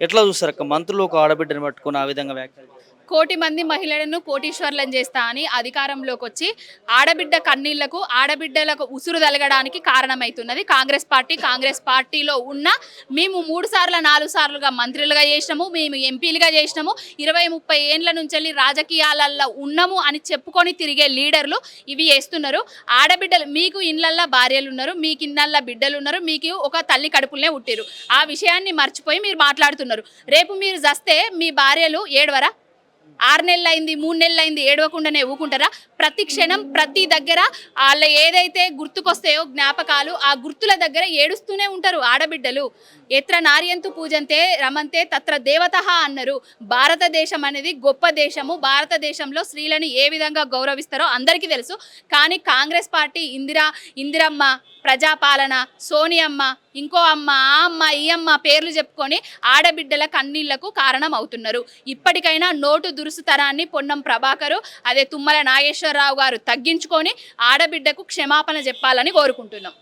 ఎట్లా చూస్తారు అక్క? మంత్రులు ఒక ఆడబిడ్డని పట్టుకుని ఆ విధంగా వ్యాఖ్యలు కోటి మంది మహిళలను కోటీశ్వర్లను చేస్తా అని అధికారంలోకి వచ్చి ఆడబిడ్డ కన్నీళ్ళకు ఆడబిడ్డలకు ఉసురు తలగడానికి కారణమవుతున్నది కాంగ్రెస్ పార్టీ. కాంగ్రెస్ పార్టీలో ఉన్న మేము మూడు సార్లు నాలుగు సార్లుగా మంత్రులుగా చేసినాము మేము ఎంపీలుగా చేసినాము. ఇరవై ముప్పై ఏండ్ల నుంచి వెళ్ళి రాజకీయాలలో ఉన్నాము అని చెప్పుకొని తిరిగే లీడర్లు ఇవి చేస్తున్నారు. ఆడబిడ్డలు మీకు ఇళ్ళల్లో భార్యలు ఉన్నారు మీకు ఇళ్ళల్లో బిడ్డలు ఉన్నారు మీకు ఒక తల్లి కడుపులనే పుట్టారు ఆ విషయాన్ని మర్చిపోయి మీరు మాట్లాడుతున్నారు. రేపు మీరు జస్తే మీ భార్యలు ఏడవరా? ఆరు నెలలు అయింది మూడు నెలలు అయింది ఏడవకుండానే ఊకుంటారా? ప్రతి క్షణం ప్రతి దగ్గర వాళ్ళ ఏదైతే గుర్తుకొస్తాయో జ్ఞాపకాలు ఆ గుర్తుల దగ్గర ఏడుస్తూనే ఉంటారు ఆడబిడ్డలు. ఎత్ర నార్యంతు పూజంతే రమంతే తత్ర దేవత అన్నారు. భారతదేశం అనేది గొప్ప దేశము. భారతదేశంలో స్త్రీలను ఏ విధంగా గౌరవిస్తారో అందరికీ తెలుసు. కానీ కాంగ్రెస్ పార్టీ ఇందిరా ఇందిరమ్మ ప్రజాపాలన సోనియమ్మ ఇంకో అమ్మ ఆ అమ్మ ఈ అమ్మ పేర్లు చెప్పుకొని ఆడబిడ్డల కన్నీళ్ళకు కారణం అవుతున్నారు ఇప్పటికైనా నోటు దురుసుతనాన్ని పొన్నం ప్రభాకరు అదే తుమ్మల నాగేశ్వరరావు గారు తగ్గించుకొని ఆడబిడ్డకు క్షమాపణ చెప్పాలని కోరుకుంటున్నాం.